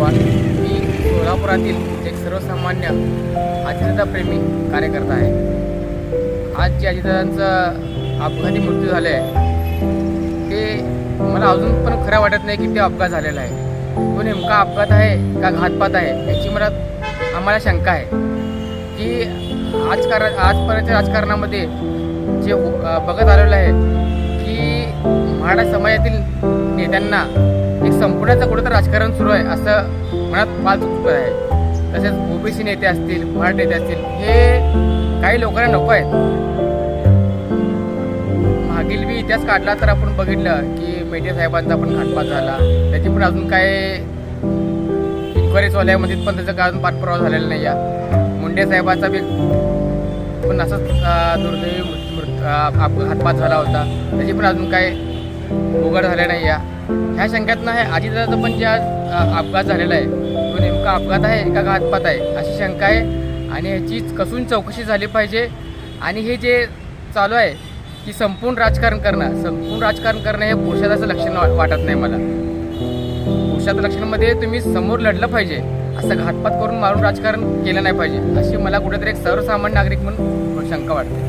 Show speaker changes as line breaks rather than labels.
मी कोल्हापुरातील एक सर्वसामान्य अजितदाप्रेमी कार्यकर्ता आहे. आज जे अजितदादांचा अपघाती मृत्यू झाला आहे ते मला अजून पण खरं वाटत नाही की ते अपघात झालेला आहे. तो नेमका अपघात आहे का घातपात आहे याची मला आम्हाला शंका आहे. की आजकारण आजपर्यंत राजकारणामध्ये जे हो, बघत आलेलं आहे की मराठा समाजातील नेत्यांना एक संपवण्याचं कुठंतरी राजकारण सुरू आहे असं मनात फार चुकत आहे. तसेच ओबीसी नेते असतील मराठी नेते असतील हे काही लोकांना नको आहेत. मागील बी इतिहास काढला तर आपण बघितलं की मेटे साहेबांचा पण घातपात झाला. त्याची पण अजून काय इन्क्वायरी चालू आहे म्हणजे पण त्याचा काय अजून पाठपुरावा झालेला नाही आहे. मुंडे साहेबांचा बी पण असंच दुर्दैवी मृत्यू- घातपात झाला होता. त्याची पण अजून काय उघड झाले नाही या ह्या शंकात नाही अजितदादाचा पण जे आज अपघात झालेला आहे तो नेमका अपघात आहे का घातपात आहे अशी शंका आहे. आणि ह्याची कसून चौकशी झाली पाहिजे. आणि हे जे चालू आहे की संपूर्ण राजकारण करणं संपूर्ण राजकारण करणं हे पुरुषाचं लक्षण वाटत नाही मला. पुरुषाचं लक्षणामध्ये तुम्ही समोर लढलं पाहिजे असं घातपात करून मारून राजकारण केलं नाही पाहिजे अशी मला कुठेतरी एक सर्वसामान्य नागरिक म्हणून शंका वाटते.